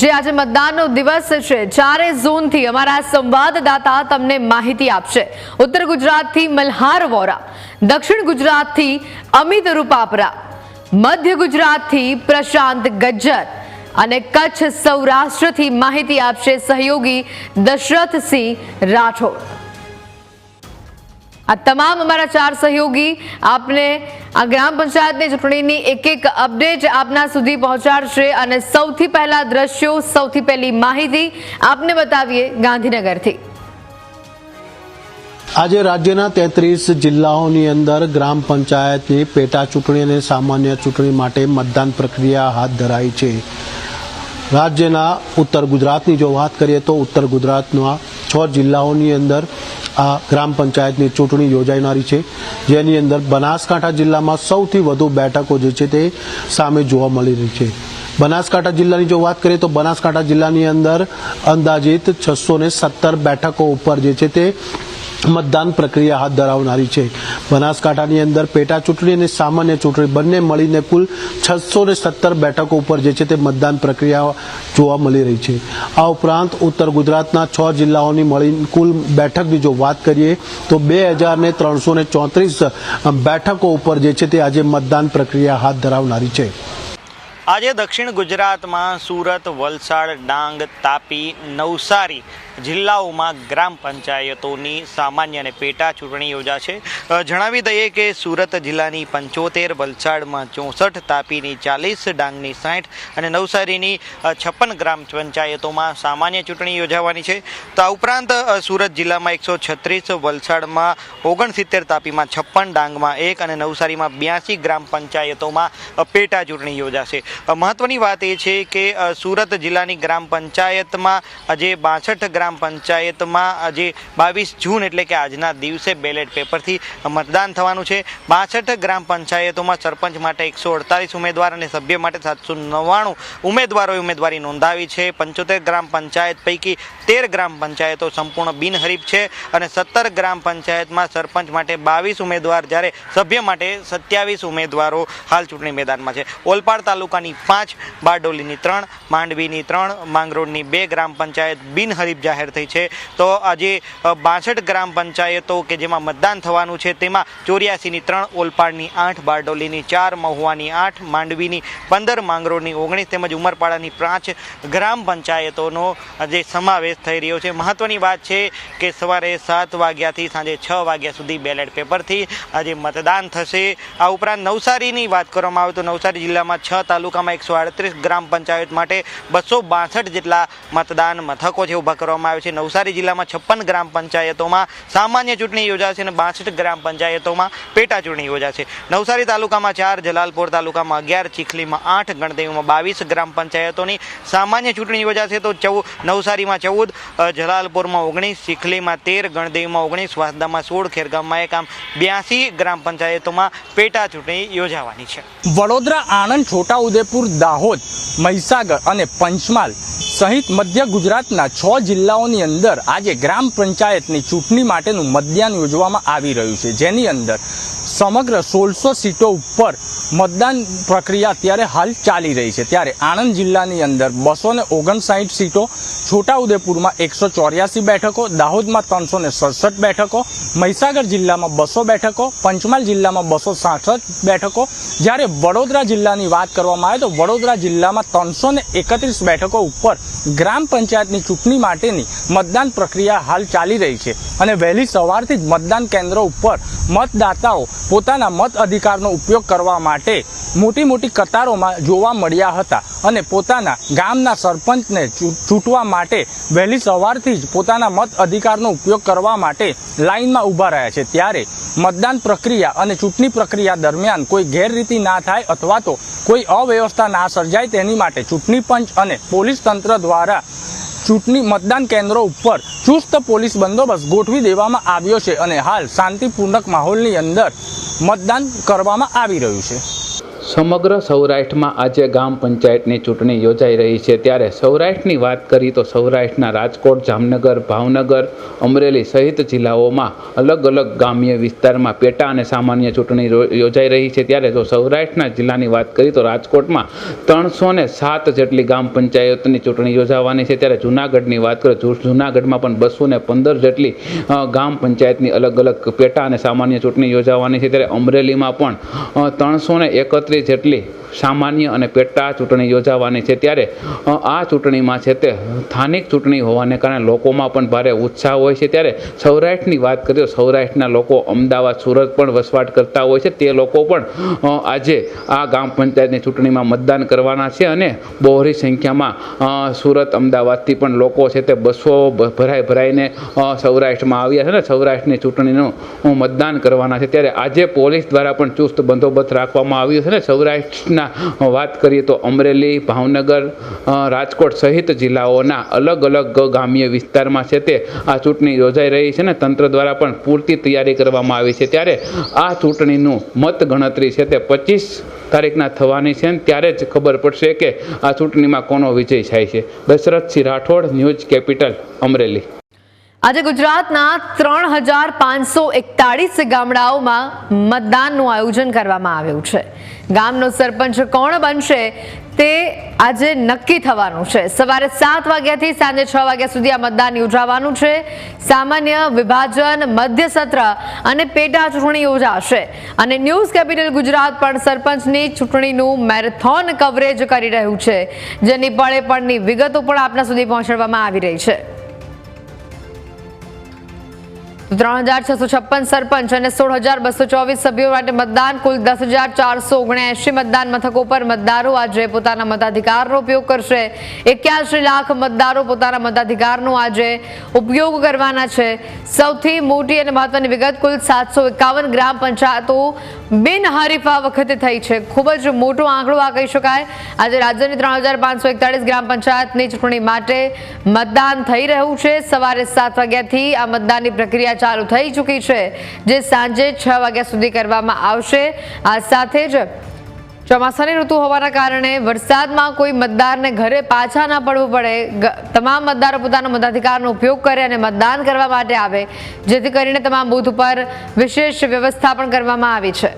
જે આજે મતદાનનો દિવસ છે, ચારે ઝોનથી અમારા સંવાદદાતા તમને માહિતી આપશે. ઉત્તર ગુજરાતથી મલ્હાર વોરા, દક્ષિણ ગુજરાતથી અમિત રૂપાપરા, મધ્ય ગુજરાતથી પ્રશાંત ગજ્જર અને કચ્છ સૌરાષ્ટ્રથી માહિતી આપશે સહયોગી દશરથસિંહ રાઠોડ. આ તમામ અમારા ચાર સહયોગી આપને આ ગ્રામ પંચાયતની ચૂંટણીની એક એક અપડેટ આપના સુધી પહોંચાડશે અને સૌથી પહેલા દ્રશ્યો, સૌથી પહેલી માહિતી આપને બતાવીએ ગાંધીનગરથી. આજે રાજ્યના તેત્રીસ જિલ્લાઓની અંદર ગ્રામ પંચાયતની પેટા ચૂંટણી અને સામાન્ય ચૂંટણી માટે મતદાન પ્રક્રિયા હાથ ધરાઈ છે. રાજ્યના ઉત્તર ગુજરાતની જો વાત કરીએ તો ઉત્તર ગુજરાતના છ જિલ્લાઓની અંદર આ ગ્રામ પંચાયતની ચૂંટણી યોજાનારી છે, જેની અંદર બનાસકાંઠા જિલ્લામાં સૌથી વધુ બેઠકો જે છે તે સામે જોવા મળી રહી છે. બનાસકાંઠા જિલ્લાની જો વાત કરીએ તો બનાસકાંઠા જિલ્લાની અંદર અંદાજિત છસો સત્તર બેઠકો ઉપર જે છે તે મતદાન પ્રક્રિયા હાથ ધરાવનારી છે. બનાસકાંઠાની અંદર પેટા ચૂંટણી અને સામાન્ય ચૂંટણી બંને મળીને કુલ છસો સત્તર બેઠકો ઉપર જે છે તે મતદાન પ્રક્રિયા જોવા મળી રહી છે. આ ઉપરાંત ઉત્તર ગુજરાતના છ જિલ્લાઓની મળી કુલ બેઠકની જો વાત કરીએ તો બે હજાર ત્રણસો ચોત્રીસ બેઠકો ઉપર જે છે તે આજે મતદાન પ્રક્રિયા હાથ ધરાવનારી છે. આજે દક્ષિણ ગુજરાતમાં સુરત, વલસાડ, ડાંગ, તાપી, નવસારી જિલ્લાઓમાં ગ્રામ પંચાયતોની સામાન્ય અને પેટા ચૂંટણી યોજાશે જણાવી દઈએ કે સુરત જિલ્લાની પંચોતેર, વલસાડમાં ચોસઠ, તાપીની ચાલીસ, ડાંગની સાઠ અને નવસારીની છપ્પન ગ્રામ પંચાયતોમાં સામાન્ય ચૂંટણી યોજાવાની છે. તો આ ઉપરાંત સુરત જિલ્લામાં એકસો છત્રીસ, વલસાડમાં ઓગણસિત્તેર, તાપીમાં છપ્પન, ડાંગમાં એક અને નવસારીમાં બ્યાસી ગ્રામ પંચાયતોમાં પેટા ચૂંટણી યોજાશે. મહત્વની વાત એ છે કે સુરત જિલ્લાની ગ્રામ પંચાયતમાં આજે બાસઠ ગ્રામ પંચાયતમાં આજે બાવીસ જૂન એટલે કે આજના દિવસે બેલેટ પેપરથી મતદાન થવાનું છે. બાસઠ ગ્રામ પંચાયતોમાં સરપંચ માટે એકસો અડતાલીસ ઉમેદવાર અને સભ્ય માટે સાતસો નવ્વાણું ઉમેદવારોએ ઉમેદવારી નોંધાવી છે. પંચોતેર ગ્રામ પંચાયત પૈકી તેર ગ્રામ પંચાયતો સંપૂર્ણ બિનહરીફ છે અને સત્તર ગ્રામ પંચાયતમાં સરપંચ માટે બાવીસ ઉમેદવાર, જ્યારે સભ્ય માટે સત્યાવીસ ઉમેદવારો હાલ ચૂંટણી મેદાનમાં છે. ઓલપાડ તાલુકાની પાંચ, બારડોલીની ત્રણ, માંડવીની ત્રણ, માંગરોળની બે ગ્રામ પંચાયત બિનહરીફ જાહેર થઈ છે. તો આજે બાસઠ ગ્રામ પંચાયતો કે જેમાં મતદાન થવાનું છે, તેમાં ચોર્યાસીની ત્રણ, ઓલપાડની આઠ, બારડોલીની ચાર, મહુવાની આઠ, માંડવીની પંદર, માંગરોળની ઓગણીસ તેમજ ઉમરપાડાની પાંચ ગ્રામ પંચાયતોનો જે સમાવેશ થઈ રહ્યો છે. મહત્વની વાત છે કે સવારે સાત વાગ્યાથી સાંજે છ વાગ્યા સુધી બેલેટ પેપરથી આજે મતદાન થશે. આ ઉપરાંત નવસારીની વાત કરવામાં આવે તો નવસારી જિલ્લામાં છ તાલુકામાં એકસો ગ્રામ પંચાયત માટે બસો જેટલા મતદાન મથકો છે ઊભા કરવામાં આવે છે. નવસારી જિલ્લામાં છપ્પન ગ્રામ પંચાયતોમાં સામાન્ય ચૂંટણી યોજાશે અને બાસઠ ગ્રામ પંચાયતોમાં પેટા ચૂંટણી યોજાશે. નવસારી તાલુકામાં ચાર, જલાલપોર તાલુકામાં અગિયાર, ચીખલીમાં આઠ, ગણદેવીમાં બાવીસ ગ્રામ પંચાયતોની સામાન્ય ચૂંટણી યોજાશે તો ચૌ નવસારીમાં ચૌદ જલાલપોરમાં ઓગણીસ, ચીખલીમાં તેર, ગણદેવીમાં ઓગણીસ, વાસદામાં સોળ, ખેરગામમાં એક, આમ બ્યાસી ગ્રામ પંચાયતોમાં પેટા ચૂંટણી યોજાવાની છે. વડોદરા આણંદ છોટાઉદેપુર દાહોદ મહીસાગર અને પંચમહાલ સહિત મધ્ય ગુજરાતના છ જિલ્લાઓની અંદર આજે ગ્રામ પંચાયતની ચૂંટણી માટેનું મતદાન યોજવામાં આવી રહ્યું છે. જેની અંદર સમગ્ર સોળસો સીટો ઉપર મતદાન પ્રક્રિયા અત્યારે હાલ ચાલી રહી છે. ત્યારે આણંદ જિલ્લાની અંદર બસો ને ઓગણસાઠ સીટો, છોટાઉદેપુરમાં એકસો ચોર્યાસી બેઠકો, દાહોદમાં ત્રણસો ને સડસઠ બેઠકો, મહીસાગર જિલ્લામાં બસો બેઠકો, પંચમહાલ જિલ્લામાં બસો સાસઠ બેઠકો. જ્યારે વડોદરા જિલ્લાની વાત કરવામાં આવે તો વડોદરા જિલ્લામાં ત્રણસો ને એકત્રીસ બેઠકો ઉપર ગ્રામ પંચાયતની ચૂંટણી માટેની મતદાન પ્રક્રિયા હાલ ચાલી રહી છે અને વહેલી સવારથી જ મતદાન કેન્દ્રો ઉપર મતદાતાઓ પોતાના મત અધિકારનો ઉપયોગ કરવા માટે મોટી મોટી કતારોમાં જોવા મળ્યા હતા અને પોતાના ગામના સરપંચને ચૂંટવા માટે વહેલી સવારથી જ પોતાના મત અધિકારનો ઉપયોગ કરવા માટે લાઇનમાં ઊભા રહ્યા છે. ત્યારે મતદાન પ્રક્રિયા અને ચૂંટણી પ્રક્રિયા દરમિયાન કોઈ ગેરરીતિ ના થાય અથવા તો કોઈ અવ્યવસ્થા ના સર્જાય તેની માટે ચૂંટણી પંચ અને પોલીસ તંત્ર દ્વારા ચૂંટણી મતદાન કેન્દ્રો ઉપર ચુસ્ત પોલીસ બંદોબસ્ત ગોઠવી દેવામાં આવ્યો છે અને હાલ શાંતિપૂર્ણક માહોલની અંદર મતદાન કરવામાં આવી રહ્યું છે. સમગ્ર સૌરાષ્ટ્રમાં આજે ગ્રામ પંચાયતની ચૂંટણી યોજાઈ રહી છે. ત્યારે સૌરાષ્ટ્રની વાત કરી તો સૌરાષ્ટ્રના રાજકોટ, જામનગર, ભાવનગર, અમરેલી સહિત જિલ્લાઓમાં અલગ અલગ ગ્રામ્ય વિસ્તારમાં પેટા અને સામાન્ય ચૂંટણી યોજાઈ રહી છે. ત્યારે જો સૌરાષ્ટ્રના જિલ્લાની વાત કરી તો રાજકોટમાં ત્રણસો ને સાત જેટલી ગામ પંચાયતની ચૂંટણી યોજાવાની છે. ત્યારે જૂનાગઢની વાત કરીએ જૂનાગઢમાં પણ બસો ને પંદર જેટલી ગામ પંચાયતની અલગ અલગ પેટા અને સામાન્ય ચૂંટણી યોજાવાની છે. ત્યારે અમરેલીમાં પણ ત્રણસો ને એકત્રીસ જેટલી સામાન્ય અને પેટા ચૂંટણી યોજાવાની છે ત્યારે આ ચૂંટણીમાં છે તે સ્થાનિક ચૂંટણી હોવાને કારણે લોકોમાં પણ ભારે ઉત્સાહ હોય છે. ત્યારે સૌરાષ્ટ્રની વાત કરીએ તો સૌરાષ્ટ્રના લોકો અમદાવાદ, સુરત પણ વસવાટ કરતા હોય છે. તે લોકો પણ આજે આ ગ્રામ પંચાયતની ચૂંટણીમાં મતદાન કરવાના છે અને બહોળી સંખ્યામાં સુરત, અમદાવાદથી પણ લોકો છે તે બસો ભરાઈ ભરાઈને સૌરાષ્ટ્રમાં આવ્યા છે ને સૌરાષ્ટ્રની ચૂંટણીનું મતદાન કરવાના છે. ત્યારે આજે પોલીસ દ્વારા પણ ચુસ્ત બંદોબસ્ત રાખવામાં આવ્યો છે ને સૌરાષ્ટ્રના અ, વાત કરીએ તો અમરેલી ભાવનગર રાજકોટ સહિત જિલ્લાઓના અલગ અલગ ગ્રામ્ય વિસ્તારમાં છે તે આ ચૂંટણી યોજાઈ રહી છે ને તંત્ર દ્વારા પણ પૂરતી તૈયારી કરવામાં આવી છે. ત્યારે આ ચૂંટણીનું મત ગણતરી છે તે પચીસ તારીખના થવાની છે ને ત્યારે જ ખબર પડશે કે આ ચૂંટણીમાં કોનો વિજય થાય છે. Dashrathsinh Rathod News Capital Amreli. આજે ગુજરાતના ત્રણ હજાર પાંચસો એકતાળીસ ગામડાઓમાં મતદાનનું આયોજન કરવામાં આવ્યું છે. ગામનો સરપંચ કોણ બનશે તે આજે નક્કી થવાનું છે. સવારે સાત વાગ્યાથી સાંજે છ વાગ્યા સુધી આ મતદાન યોજાવાનું છે. સામાન્ય વિભાજન, મધ્ય સત્ર અને પેટા ચૂંટણી યોજાશે. અને ન્યૂઝ કેપિટલ ગુજરાત પણ સરપંચની ચૂંટણીનું મેરેથોન કવરેજ કરી રહ્યું છે. જેની પળે પળની વિગતો પણ આપના સુધી પહોંચાડવામાં આવી રહી છે. ત્રણ હજાર છસો છપ્પન સરપંચ અને સોળ હજાર બસો ચોવીસ સભ્યો માટે મતદાન. કુલ દસ હજાર ચારસો ઓગણએંશી મતદાન મથકો પર મતદારો આજે પોતાના મતાધિકારનો ઉપયોગ કરશે. એક્યાસી લાખ મતદારો પોતાના મતાધિકારનો આજે ઉપયોગ કરવાના છે. સૌથી મોટી અને મહત્વની વિગત, કુલ સાતસો એકાવન ગ્રામ પંચાયતો બિનહરીફ વખતે થઈ છે. ખૂબ જ મોટો આંકડો આ કહી શકાય. આજે રાજ્યની ત્રણ હજાર પાંચસો એકતાળીસ ગ્રામ પંચાયતની ચૂંટણી માટે મતદાન થઈ રહ્યું છે. સવારે સાત વાગ્યાથી આ મતદાનની પ્રક્રિયા ચાલુ થઈ ચૂકી છે, જે સાંજે છ વાગ્યા સુધી કરવામાં આવશે. આ સાથે જ ચોમાસાની ઋતુ હોવાના કારણે વરસાદમાં કોઈ મતદારને ઘરે પાછા ના પડવું પડે. તમામ મતદારો પોતાના મતાધિકારનો ઉપયોગ કરે અને મતદાન કરવા માટે આવે, જેથી કરીને તમામ બૂથ ઉપર વિશેષ વ્યવસ્થા પણ કરવામાં આવી છે.